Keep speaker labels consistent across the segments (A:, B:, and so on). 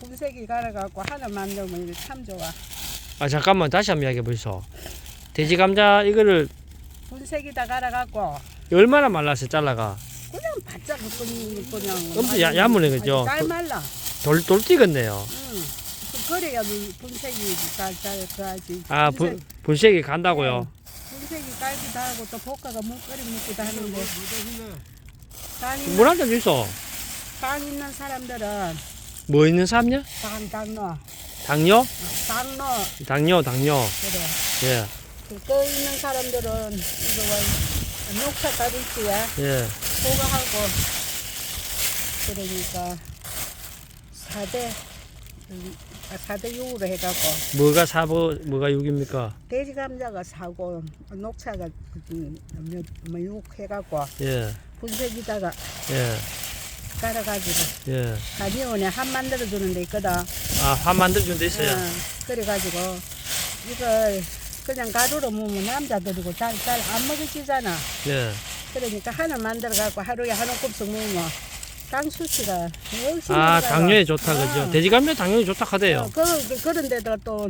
A: 분쇄기 갈아갖고 하나 만들면 이게 참 좋아.
B: 아 잠깐만 다시 한번 이야기해 보시오. 돼지 감자 이거를
A: 분쇄기다 갈아갖고
B: 얼마나 말라서 잘라가
A: 그냥 바짝 그냥 그냥.
B: 엄청 야- 야무네, 그죠?
A: 깔 말라.
B: 돌돌 띄겠네요.
A: 응. 그래야 그 분쇄기 잘잘 그하지.
B: 아 분, 분쇄기 간다고요.
A: 분쇄기 깔기도 하고 또 볶아가 물거리 먹기도 하는데 간 있는,
B: 물한잔 주소.
A: 간 있는 사람들은
B: 뭐 있는 사람냐?
A: 당당 넣어.
B: 당뇨?
A: 당 넣어.
B: 당뇨 당뇨.
A: 그래.
B: 예
A: 그거 있는 사람들은 이거 뭐 녹차 가루지야
B: 예.
A: 그거 하고 그러니까 사대 아, 사대 육으로 해갖고
B: 뭐가 사보 뭐가 6입니까?
A: 돼지 감자가 사고 녹차가 음, 몇, 뭐 육 해갖고
B: 예
A: 분쇄기다가
B: 예.
A: 깔아가지고
B: 예.
A: 가디온에 한 만들어 주는 데 있거든.
B: 아 화 만들 준데 있어요.
A: 응, 그래가지고 이걸 그냥 가루로 먹으면 남자들이고 잘 잘 안 먹어지잖아.
B: 예.
A: 그러니까 하나 만들어 갖고 하루에 한 움큼씩 먹으면 당 수치가 역시
B: 아 당뇨에 좋다 그죠?
A: 어.
B: 돼지 감자 당뇨에 좋다 하대요.
A: 그, 그, 그런 데다가 또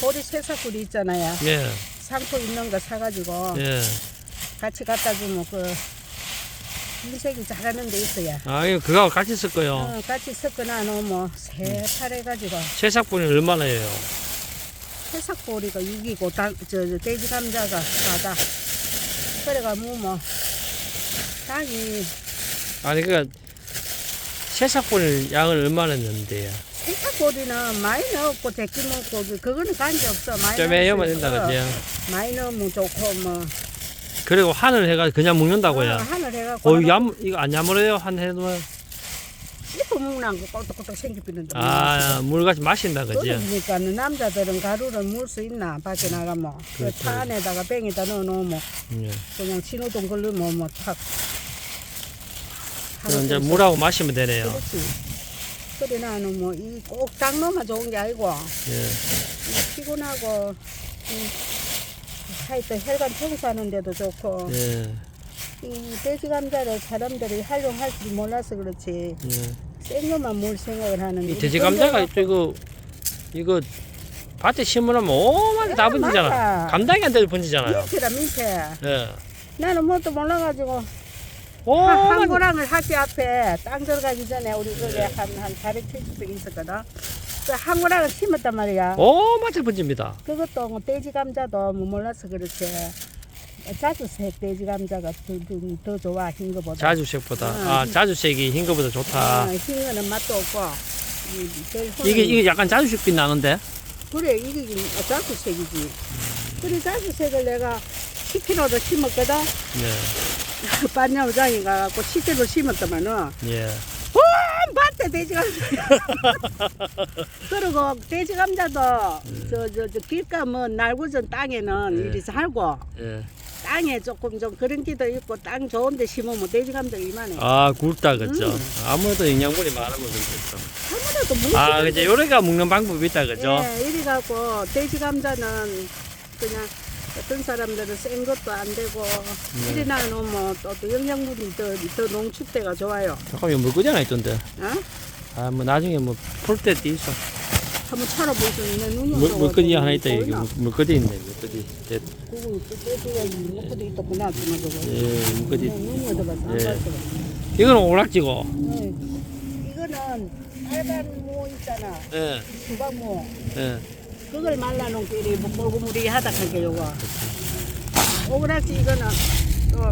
A: 보리 새싹꿀이 있잖아요.
B: 예.
A: 상토 있는 거 사가지고
B: 예.
A: 같이 갖다 주면 그 인색이 잘하는 데 있어요.
B: 아 이거 그거 같이 쓸 거요.
A: 어, 같이 섞어놔 놓으면 새파래가지고
B: 새싹분이 얼마나예요?
A: 새싹보리가 6이고 당, 저, 저 돼지 감자가 4다. 그래가 뭐뭐 당이
B: 아니 그니까 새싹분이 양을 얼마나 넣는데요?
A: 새싹보리는 많이 넣고 데끼 먹고 그- 그거는 관계 없어. 많이
B: 좀
A: 넣을 수
B: 해야만
A: 있어.
B: 된다 그죠?
A: 많이 넣으면 좋고 뭐
B: 그리고 한을 해가 그냥 먹는다고요.
A: 어, 하늘
B: 어, 얌 이거 안 야무래요 한.
A: 이거 먹는 거 꼬떡꼬떡 생기는데
B: 아 물같이 마신다 그죠?
A: 그러니까 남자들은 가루를 물 수 있나 밖에 나가면 그
B: 그렇죠.
A: 차 안에다가 뱅에다 넣어놓으면
B: 예.
A: 그냥 신호등 걸리면 뭐탁
B: 그럼 이제 물하고 마시면 되네요.
A: 그렇지 그래 나는 뭐 이 꼭 당로만 좋은 게 아니고
B: 예.
A: 이 피곤하고 이 하여튼 혈관 청소하는 데도 좋고
B: 예.
A: 이 돼지 감자를 사람들이 활용할 줄 몰라서 그렇지
B: 예.
A: 생거만 물 생각을 하는데
B: 이 돼지 감자가 또 이거 이거 밭에 심으면 오만 다
A: 야,
B: 번지잖아.
A: 맞아.
B: 감당이 안 돼도 번지잖아요.
A: 민폐라 민폐
B: 예.
A: 나는 뭣도 몰라가지고 한, 한
B: 오만
A: 고랑을 학교 앞에 땅 들어가기 전에 우리 그게 한한 470평 있었거든 그한 고랑을 심었단 말이야
B: 오만 다 번집니다.
A: 그것도 뭐 돼지 감자도 뭐 몰라서 그렇지 자주색 돼지 감자가 더, 좋아 흰 거보다
B: 자주색보다
A: 응.
B: 아 자주색이 흰 거보다 좋다.
A: 어, 흰 거는 맛도 없고 이,
B: 이게 이게 약간 자주색빛 나는데.
A: 그래 이게 좀 자주색이지 그래 자주색을 내가 10kg도 심었거든
B: 네.
A: 반야우장에 가갖고 10kg 심었더만은
B: 예.
A: 온 밭에 돼지 감자 그리고 돼지 감자도 저 저 저 길가 뭐 날구전 땅에는
B: 네.
A: 이리 살고
B: 예.
A: 땅에 조금 좀 그런 기도 있고 땅 좋은데 심으면 돼지 감자 이만해
B: 아 굵다 그죠?
A: 음.
B: 아무래도 영양분이 많은 거겠죠.
A: 아무래도
B: 물아 그죠? 요래가 먹는 방법이 있다 그죠?
A: 예, 이리 갖고 돼지 감자는 그냥 어떤 사람들은 센 것도 안 되고
B: 네.
A: 이리 나누면 또, 또 영양분이 더, 더 농축돼가 좋아요.
B: 잠깐 이거 물거지 하나 있던데.
A: 어?
B: 아뭐 나중에 뭐풀 때도 있어.
A: 한번 차려볼 수 있는 눈이
B: 물, 물거지 하나 있다? 여기 물- 물거지 있네 물거지. 예,
A: 그거 그만 저거.
B: 예 물거지.
A: 눈이
B: 예. 이거는 오락지고.
A: 네. 이거는 빨간 무 있잖아.
B: 예.
A: 수박무.
B: 예.
A: 그걸 말라놓은 게 이리 뭐 뽀글무리 하닥하게 요거. 오그라지 이거는 또